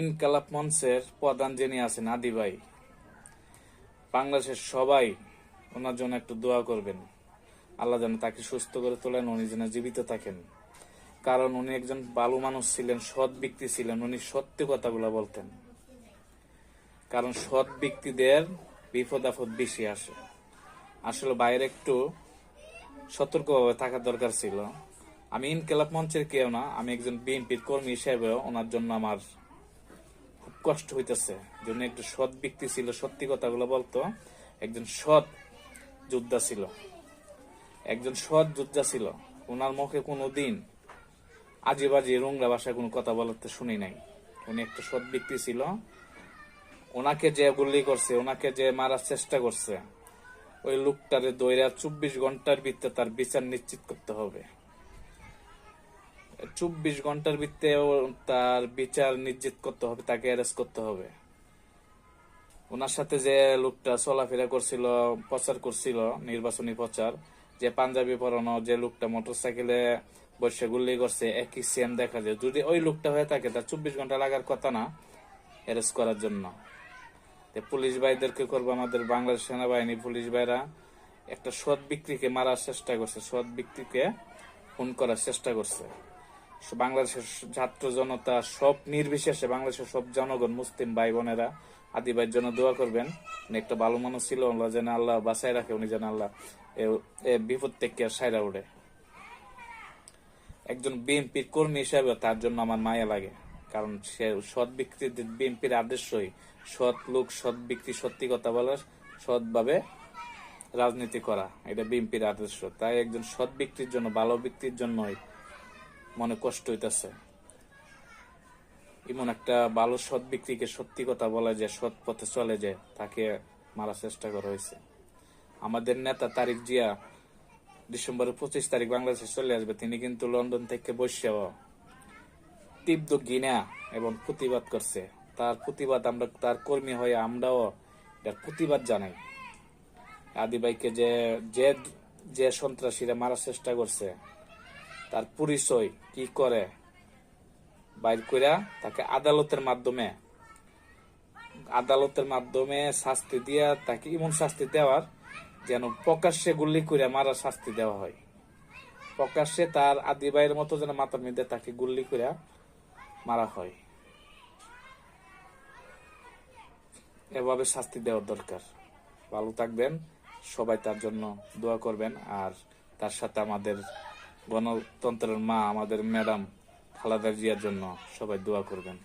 ইনকালাব মঞ্চের প্রধান যিনি আছেন আদি ভাই, বাংলাদেশের সবাই ওনার জন্য একটু দোয়া করবেন। আল্লাহ যেন তাকে সুস্থ করে তোলেন, উনি যেন জীবিত থাকেন। কারণ উনি একজন ভালো মানুষ ছিলেন, সৎ ব্যক্তি ছিলেন, উনি সত্যি কথাগুলো বলতেন। কারণ সৎ ব্যক্তিদের বিপদ আপদ বেশি আসে। আসলে বাইরে একটু সতর্কভাবে থাকা দরকার ছিল। আমি ইনকেলাব মঞ্চের কেউ না, আমি একজন বিএনপির কর্মী হিসেবে ওনার জন্য আমার কষ্ট হইতেছে। যে উনি একটু সৎ ব্যক্তি ছিল, সত্যি কথাগুলো বলতো, একজন সৎ যোদ্ধা ছিল। একজন সৎ যোদ্ধা ছিল। ওনার মুখে কোনো দিন আজে বাজে রোংরা ভাষায় কোনো কথা বলতে শুনি নাই। উনি একটা সৎ ব্যক্তি ছিল। ওনাকে যে গুলি করছে, ওনাকে যে মারার চেষ্টা করছে, ওই লোকটারে দইরা চব্বিশ ঘণ্টার ভিতরে তার বিচার নিশ্চিত করতে হবে। চব্বিশ ঘণ্টার ভিতরে ও- তার বিচার নিশ্চিত করতে হবে, তাকে অ্যারেস্ট করতে হবে। ওনার সাথে যে লোকটা চলাফেরা করছিল, প্রচার করছিল, নির্বাচনী প্রচার, যে পাঞ্জাবি পরানো যে লোকটা মোটরসাইকেলে বসে গুল্লি করছে, একই সেম দেখা যায়। যদি ওই লোকটা হয়ে থাকে, তার চব্বিশ ঘণ্টা লাগার কথা না অ্যারেস্ট করার জন্য। পুলিশ ভাইদেরকে করব? আমাদের বাংলাদেশ সেনাবাহিনী পুলিশ ভাইরা একটা সৎ বিক্রিকে মারার চেষ্টা করছে সৎ বিক্রিকে খুন করার চেষ্টা করছে। বাংলাদেশের ছাত্র জনতা, সব নির্বিশেষে বাংলাদেশের সব জনগণ, মুসলিম ভাই বোনেরা, আদি ভাইয়ের জন্য দোয়া করবেন। উনি একটা ভালো মানুষ ছিল, আল্লাহ যেন আল্লাহ বাসায় রাখে, উনি যেন আল্লাহ বিপদ থেকে সাইরা উঠে একজন বিএনপির কর্মী হিসাবে তার জন্য আমার মায়া লাগে, কারণ সে সৎ ব্যক্তি বিএনপির আদর্শই। সৎ লোক, সৎ ব্যক্তি, সত্যি কথা বলা সৎভাবে রাজনীতি করা, এটা বিএনপির আদর্শ। তাই একজন সৎ ব্যক্তির জন্য, ভালো ব্যক্তির জন্যই মনে কষ্ট হইতেছে। এমন একটা ভালো সৎ ব্যক্তিকে সত্যি কথা বলা যায় সৎ পথে চলে যায় তাকে মারার চেষ্টা করা হয়েছে। আমাদের নেতা তারিক জিয়া ডিসেম্বরের পঁচিশ তারিখ বাংলাদেশে চলে আসবে। তিনি কিন্তু লন্ডন থেকে বসে তীব্র ঘৃণা এবং প্রতিবাদ করছে। তার প্রতিবাদ আমরা, তার কর্মী হয়ে আমরাও এটার প্রতিবাদ জানাই। আদিবাইকে যে যে যে সন্ত্রাসীরা মারার চেষ্টা করছে তার পরিচয় কি করে বাইর কইরা তাকে আদালতের মাধ্যমে আদালতের মাধ্যমে শাস্তি দিয়া তাকে এমন শাস্তি দেওয়ার যেন প্রকাশ্যে গুলি করে মারার শাস্তি দেওয়া হয়। প্রকাশ্যে তার আদি ভাইয়ের মতো যেন মাথার মধ্যে তাকে গুল্লি করে মারা হয়। এভাবে শাস্তি দেওয়ার দরকার। ভালো থাকবেন, সবাই তার জন্য দোয়া করবেন, আর তার সাথে আমাদের গণতন্ত্রের মা আমাদের ম্যাডাম খালাদা জিয়ার জন্য সবাই দোয়া করবেন।